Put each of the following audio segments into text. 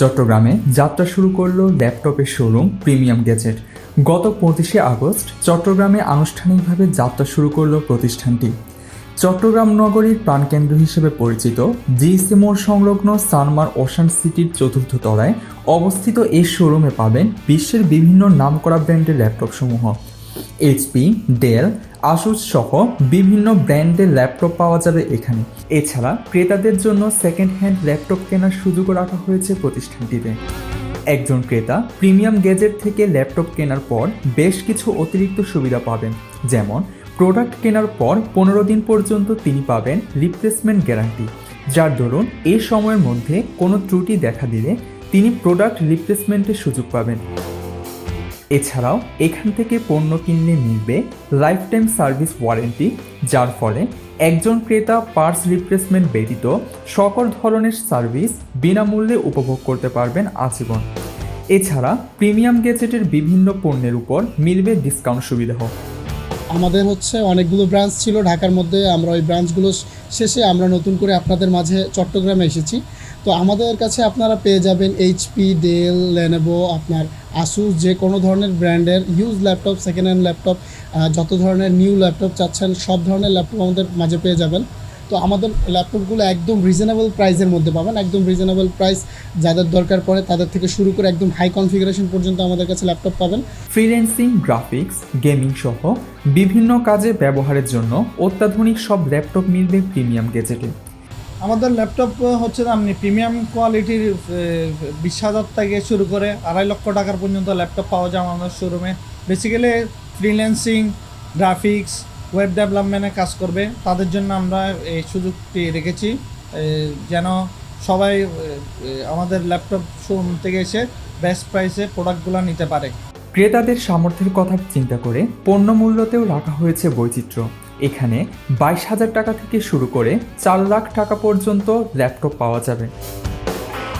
চট্টগ্রামে যাত্রা শুরু করল ল্যাপটপের শোরুম প্রিমিয়াম গ্যাজেট গত পঁচিশে আগস্ট চট্টগ্রামে আনুষ্ঠানিকভাবে যাত্রা শুরু করল প্রতিষ্ঠানটি। চট্টগ্রাম নগরীর প্রাণকেন্দ্র হিসেবে পরিচিত জিসি মোড় সংলগ্ন সানমার ওশান সিটির চতুর্থ তলায় অবস্থিত এই শোরুমে পাবেন বিশ্বের বিভিন্ন নামকরা ব্র্যান্ডের ল্যাপটপসমূহ। এইচপি ডেল আসুস সহ বিভিন্ন ব্র্যান্ডের ল্যাপটপ পাওয়া যাবে এখানে। এছাড়া ক্রেতাদের জন্য সেকেন্ড হ্যান্ড ল্যাপটপ কেনার সুযোগও রাখা হয়েছে প্রতিষ্ঠানটিতে। একজন ক্রেতা প্রিমিয়াম গ্যাজেট থেকে ল্যাপটপ কেনার পর বেশ কিছু অতিরিক্ত সুবিধা পাবেন। যেমন প্রোডাক্ট কেনার পর পনেরো দিন পর্যন্ত তিনি পাবেন রিপ্লেসমেন্ট গ্যারান্টি যার দরুন এই সময়ের মধ্যে কোনো ত্রুটি দেখা দিলে তিনি প্রোডাক্ট রিপ্লেসমেন্টের সুযোগ পাবেন। এছাড়াও এখান থেকে পণ্য কিনলে মিলবে লাইফ টাইম সার্ভিস ওয়ারেন্টি যার ফলে একজন ক্রেতা পার্টস রিপ্লেসমেন্ট ব্যতীত সকল ধরনের সার্ভিস বিনামূল্যে উপভোগ করতে পারবেন আজীবন। এছাড়া প্রিমিয়াম গ্যাজেটের বিভিন্ন পণ্যের উপর মিলবে ডিসকাউন্ট সুবিধাও আমাদের হচ্ছে অনেকগুলো ব্রাঞ্চ ছিল ঢাকার মধ্যে, আমরা ওই ব্রাঞ্চগুলো শেষে আমরা নতুন করে আপনাদের মাঝে চট্টগ্রামে এসেছি। তো আমাদের কাছে আপনারা পেয়ে যাবেন এইচপি ডেল লেনেভো আপনার আসুস যে কোনো ধরনের ব্র্যান্ডের use laptop second hand laptop যত ধরনের নিউ ল্যাপটপ চাচ্ছেন, সব ধরনের ল্যাপটপ আমাদের মাঝে পেয়ে যাবেন। তো আমাদের ল্যাপটপগুলো একদম রিজনেবল প্রাইসের মধ্যে পাবেন, একদম রিজনেবল প্রাইস যাদের দরকার পড়ে তাদের থেকে শুরু করে একদম হাই কনফিগারেশন পর্যন্ত আমাদের কাছে ল্যাপটপ পাবেন। ফ্রিল্যান্সিং গ্রাফিক্স গেমিং সহ বিভিন্ন কাজে ব্যবহারের জন্য অত্যাধুনিক সব ল্যাপটপ মিলবে প্রিমিয়াম গ্যাজেটে আমাদের ল্যাপটপ হচ্ছে আপনি প্রিমিয়াম কোয়ালিটির বিশ হাজার থেকে শুরু করে আড়াই লক্ষ টাকার পর্যন্ত ল্যাপটপ পাওয়া যায় আমাদের শোরুমে বেসিক্যালি ফ্রিল্যান্সিং গ্রাফিক্স ওয়েব ডেভেলপমেন্টে কাজ করবে। তাদের জন্য আমরা এই সুযোগটি রেখেছি যেন সবাই আমাদের ল্যাপটপ শোরুম থেকে এসে বেস্ট প্রাইসে প্রোডাক্টগুলো নিতে পারে। ক্রেতাদের সামর্থ্যের কথা চিন্তা করে পণ্য মূল্যতেও রাখা হয়েছে বৈচিত্র্য। এখানে বাইশ হাজার টাকা থেকে শুরু করে চার লাখ টাকা পর্যন্ত ল্যাপটপ পাওয়া যাবে।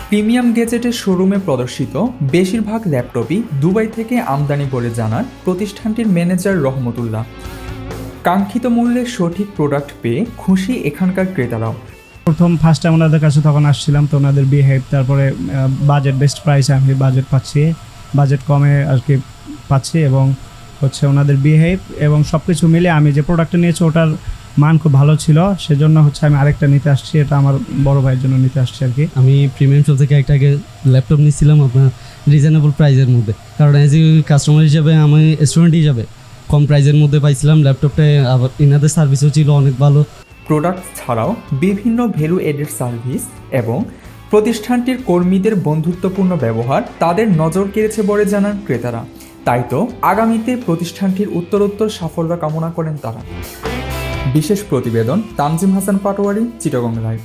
প্রিমিয়াম গেজেটের শোরুমে প্রদর্শিত বেশিরভাগ ল্যাপটপই দুবাই থেকে আমদানি বলে জানান প্রতিষ্ঠানটির ম্যানেজার রহমতুল্লাহ। কাঙ্ক্ষিত মূল্যে সঠিক প্রোডাক্ট পেয়ে খুশি এখানকার ক্রেতারাও। প্রথম ফার্স্ট টাইম ওনাদের কাছে তখন আসছিলাম, তো ওনাদের বিহেভ তারপরে বাজেট বেস্ট প্রাইসে আমি বাজেট পাচ্ছি বাজেট কমে আর কি পাচ্ছি এবং হচ্ছে ওনাদের বিহেভ এবং সব কিছু মিলে আমি যে প্রোডাক্টটা নিয়েছি ওটার মান খুব ভালো ছিল। সেজন্য হচ্ছে আমি আরেকটা নিতে আসছি এটা আমার বড় ভাইয়ের জন্য নিতে আসছি আর কি। আমি প্রিমিয়াম শপ থেকে একটা আগে ল্যাপটপ নিচ্ছিলাম আপনার রিজনেবল প্রাইসের মধ্যে। কারণ অ্যাজ এ কাস্টমার হিসাবে আমি স্টুডেন্ট হিসাবে কম প্রাইসের মধ্যে পাইছিলাম। ল্যাপটপটা আবার ইনাদের সার্ভিসও ছিল অনেক ভালো। প্রোডাক্ট ছাড়াও বিভিন্ন ভ্যালু এডেড সার্ভিস এবং প্রতিষ্ঠানটির কর্মীদের বন্ধুত্বপূর্ণ ব্যবহার তাদের নজর কেড়েছে বলে জানান ক্রেতারা। তাই তো আগামীতে প্রতিষ্ঠানটির উত্তরোত্তর সাফল্য কামনা করেন তারা। বিশেষ প্রতিবেদন তানজিম হাসান পাটোয়ারি, চিটাগং লাইভ।